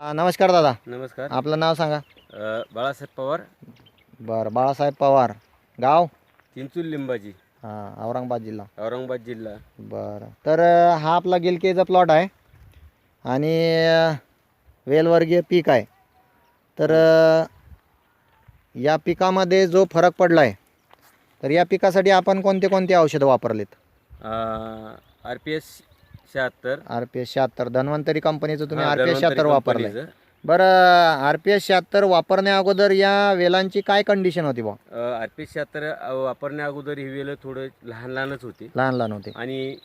नमस्कार दादा. नमस्कार. आपलं नाव सांगा. अ, बाळासाहेब पवार. बरं बाळासाहेब पवार. गाव? चिंचूल लिंबाजी. हां औरंगाबाद जिल्हा. औरंगाबाद जिल्हा. बरं. तर अं, हा आपला गिलकेचा प्लॉट आहे. आणि अं, वेलवर्गीय पीक आहे. तर अं, या पिकामध्ये जो फरक पडला आहे तर या पिकासाठी आपण कोणते कोणते औषधं वापरलेत? आर पी एस शहात्तर आर पी एस शहात्तर धन्वंतरी कंपनीचं तुम्ही आर पी एस धन्वंतरी शहात्तर वापरलं. बरं आर पी एस शहात्तर वापरण्या अगोदर या वेलांची काय कंडिशन होती बा अ, आर पी एस शहात्तर वापरण्या अगोदर ही वेलं थोडं लहान लहानच होती लहान लहान होते आणि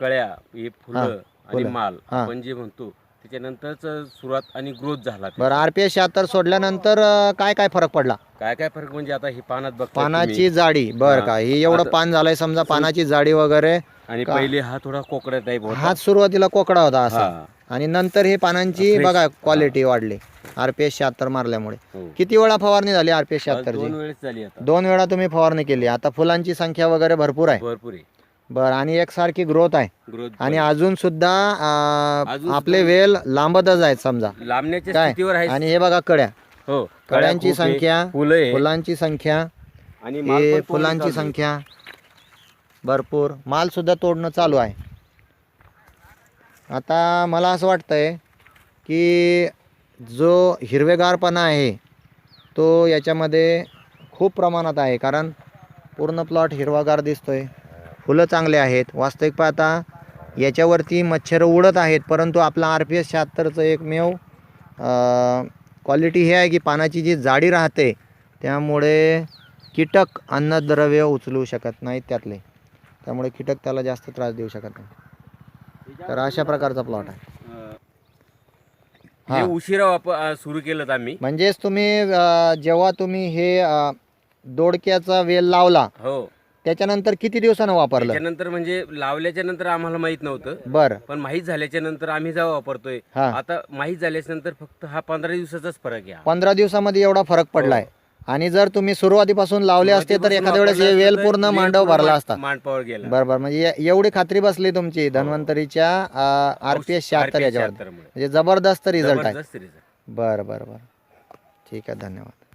कळ्या हे फुलं आणि. माल. आपण जे म्हणतो त्याच्यानंतरच सुरुवात आणि ग्रोथ झाला. बरं आर पी एस शहात्तर सोडल्यानंतर काय काय फरक पडला काय काय फरक म्हणजे आता हे पानात बघता पानाची जाडी बर. का ही एवढं पान झालंय समजा पानाची जाडी वगैरे आणि का- पहिले हा थोडा कोकड्या टाईप होता. हात सुरुवातीला कोकडा होता असा. हा. आणि नंतर हे पानांची Fresh. बघा क्वालिटी वाढली. आर पी एस शहात्तर मारल्यामुळे. हो. किती वेळा फवारणी झाली आर पी एस आज शहात्तरची? दोन वेळेस झाली आता. दोन वेळा तुम्ही फवारणी केली. आता फुलांची संख्या वगैरे भरपूर आहे. भरपूर आहे. बर आणि एकसारखी ग्रोथ आहे. ग्रोथ आणि अजून सुद्धा अं, अजून आपले वेल लांबतच आहेत समजा. लांबण्याच्या काय? स्थितीवर आहे आणि हे बघा कड्या. हो कळ्यांची खूप आहे, संख्या, फुलं आहे. फुलांची संख्या आणि माल हे पण तोडून फुलांची चालू आहे. संख्या. भरपूर. मालसुद्धा तोडणं चालू आहे. आता मला असं वाटतं आहे की जो हिरवेगारपणा आहे तो याच्यामध्ये खूप प्रमाणात आहे. कारण पूर्ण प्लॉट हिरवागार दिसतो आहे फुलं चांगले आहेत. वास्तविक पाहता याच्यावरती मच्छर उडत आहेत. परंतु आपला आर पी एस शहात्तरचं एकमेव क्वालिटी हे आहे की पानाची जी जाडी राहते त्यामुळे कीटक अन्नद्रव्य उचलू शकत नाहीत त्यातले. त्यामुळे कीटक त्याला जास्त त्रास देऊ शकत नाही. तर अशा प्रकारचा प्लॉट आहे. हा. उशिरा वापर सुरू केलं आम्ही. म्हणजेच तुम्ही अं, जेव्हा तुम्ही हे अं, दोडक्याचा वेल लावला हो. त्याच्यानंतर किती दिवसानं वापरलं? त्याच्यानंतर म्हणजे लावल्याच्या नंतर आम्हाला माहीत नव्हतं. बरं. पण माहीत झाल्याच्यानंतर आम्ही जेव्हा वापरतोय हा. आता माहीत झाल्याच्यानंतर फक्त हा पंधरा दिवसाचाच फरक आहे. हा. पंधरा दिवसामध्ये एवढा फरक पडलाय. आणि जर तुम्ही सुरुवातीपासून लावले असते तर एखाद्या वेळेस हे वेल पूर्ण मांडव भरला असता. मांडपावर गेला. बरं बरं. म्हणजे एवढी खात्री बसली तुमची धन्वंतरीच्या आर पी एस शहात्तर याच्यावर 76 मुळे. म्हणजे जबरदस्त रिझल्ट आहे. बरं बरं बरं. ठीक आहे धन्यवाद.